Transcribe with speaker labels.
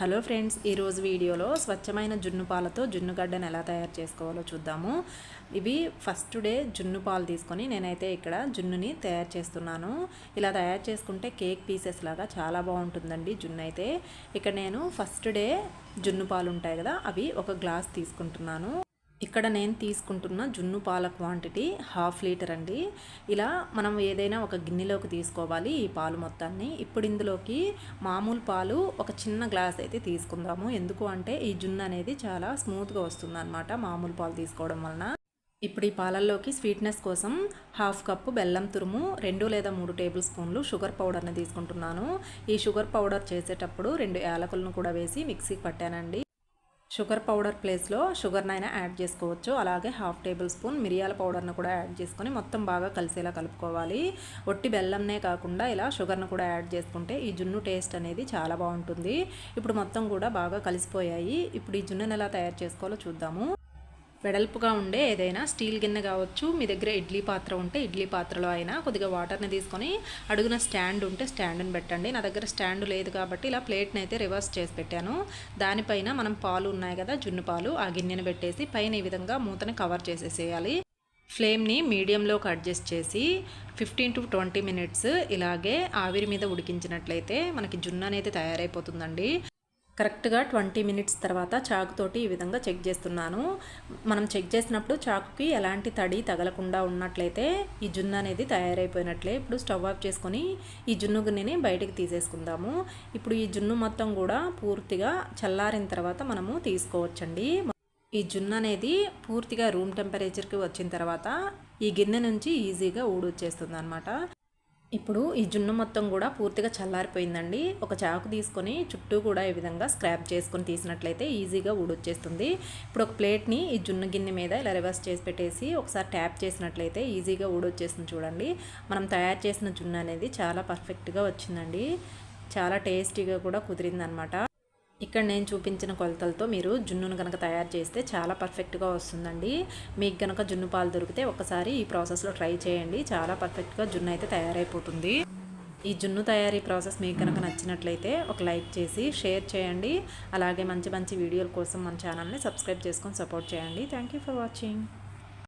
Speaker 1: Hello friends ఈరోజు వీడియోలో స్వచ్ఛమైన జున్ను పాలతో జున్ను గడ్డను ఎలా తయారు చేసుకోవాలో చూద్దాము. ఇవి ఫస్ట్ డే జున్ను పాలు తీసుకొని నేనైతే ఇక్కడ జున్నుని తయారు చేస్తున్నాను. ఇలా తయారు చేసుకుంటే కేక్ పీసెస్ లాగా చాలా బాగుంటుందండి జున్ను అయితే. ఇక్కడ నేను ఫస్ట్ డే జున్ను పాలు ఉంటాయి కదా అవి ఒక గ్లాస్ తీసుకుంటున్నాను. ఇక్కడ నేను తీసుకుంటున్న జున్ను పాల క్వాంటిటీ హాఫ్ లీటర్ అండి. ఇలా మనం ఏదైనా ఒక గిన్నెలోకి తీసుకోవాలి ఈ పాలు మొత్తాన్ని. ఇప్పుడు ఇందులోకి మామూలు పాలు ఒక చిన్న గ్లాస్ అయితే తీసుకుందాము. ఎందుకు అంటే ఈ జున్ను అనేది చాలా స్మూత్గా వస్తుందన్నమాట మామూలు పాలు తీసుకోవడం వలన. ఇప్పుడు ఈ పాలల్లోకి స్వీట్నెస్ కోసం హాఫ్ కప్పు బెల్లం తురుము రెండు లేదా మూడు టేబుల్ స్పూన్లు షుగర్ పౌడర్ని తీసుకుంటున్నాను. ఈ షుగర్ పౌడర్ చేసేటప్పుడు రెండు యాలకులను కూడా వేసి మిక్సీకి పట్టానండి. షుగర్ పౌడర్ ప్లేస్లో షుగర్నైనా యాడ్ చేసుకోవచ్చు. అలాగే హాఫ్ టేబుల్ స్పూన్ మిరియాల పౌడర్ను కూడా యాడ్ చేసుకొని మొత్తం బాగా కలిసేలా కలుపుకోవాలి. ఒట్టి బెల్లంనే కాకుండా ఇలా షుగర్ను కూడా యాడ్ చేసుకుంటే ఈ జున్ను టేస్ట్ అనేది చాలా బాగుంటుంది. ఇప్పుడు మొత్తం కూడా బాగా కలిసిపోయాయి. ఇప్పుడు ఈ జున్నును ఎలా తయారు చేసుకోవాలో చూద్దాము. వెడల్పుగా ఉండే ఏదైనా స్టీల్ గిన్నె కావచ్చు మీ దగ్గర ఇడ్లీ పాత్ర ఉంటే ఇడ్లీ పాత్రలో అయినా కొద్దిగా వాటర్ని తీసుకొని అడుగున స్టాండ్ ఉంటే స్టాండ్ని పెట్టండి. నా దగ్గర స్టాండ్ లేదు కాబట్టి ఇలా ప్లేట్ని అయితే రివర్స్ చేసి పెట్టాను. దానిపైన మనం పాలు ఉన్నాయి కదా జున్ను పాలు ఆ గిన్నెని పెట్టేసి పైన ఈ విధంగా మూతని కవర్ చేసేసేయాలి. ఫ్లేమ్ని మీడియంలోకి అడ్జస్ట్ చేసి ఫిఫ్టీన్ టు ట్వంటీ మినిట్స్ ఇలాగే ఆవిరి మీద ఉడికించినట్లయితే మనకి జున్ను అనేది తయారైపోతుందండి. కరెక్ట్గా ట్వంటీ మినిట్స్ తర్వాత చాకుతోటి ఈ విధంగా చెక్ చేస్తున్నాను. మనం చెక్ చేసినప్పుడు చాకుకి ఎలాంటి తడి తగలకుండా ఉన్నట్లయితే ఈ జున్ను అనేది తయారైపోయినట్లే. ఇప్పుడు స్టవ్ ఆఫ్ చేసుకొని ఈ జున్ను గిన్నెని బయటకు తీసేసుకుందాము. ఇప్పుడు ఈ జున్ను మొత్తం కూడా పూర్తిగా చల్లారిన తర్వాత మనము తీసుకోవచ్చండి. ఈ జున్ను అనేది పూర్తిగా రూమ్ టెంపరేచర్కి వచ్చిన తర్వాత ఈ గిన్నె నుంచి ఈజీగా ఊడొచ్చేస్తుంది అనమాట ఇప్పుడు ఈ జున్ను మొత్తం కూడా పూర్తిగా చల్లారిపోయిందండి. ఒక చాకు తీసుకొని చుట్టూ కూడా ఈ విధంగా స్క్రాప్ చేసుకొని తీసినట్లయితే ఈజీగా ఊడొచ్చేస్తుంది. ఇప్పుడు ఒక ప్లేట్ని ఈ జున్ను గిన్నె మీద ఇలా రివర్స్ చేసి పెట్టేసి ఒకసారి ట్యాప్ చేసినట్లయితే ఈజీగా ఊడొచ్చేస్తుంది చూడండి. మనం తయారు చేసిన జున్ను అనేది చాలా పర్ఫెక్ట్గా వచ్చిందండి. చాలా టేస్టీగా కూడా కుదిరిందనమాట. ఇక్కడ నేను చూపించిన కొలతలతో మీరు జున్నును కనుక తయారు చేస్తే చాలా పర్ఫెక్ట్గా వస్తుందండి. మీకు కనుక జున్ను పాలు దొరికితే ఒకసారి ఈ ప్రాసెస్లో ట్రై చేయండి. చాలా పర్ఫెక్ట్గా జున్ను అయితే తయారైపోతుంది. ఈ జున్ను తయారీ ప్రాసెస్ మీకు కనుక నచ్చినట్లయితే ఒక లైక్ చేసి షేర్ చేయండి. అలాగే మంచి మంచి వీడియోల కోసం మన ఛానల్ని సబ్స్క్రైబ్ చేసుకొని సపోర్ట్ చేయండి. Thank you for watching.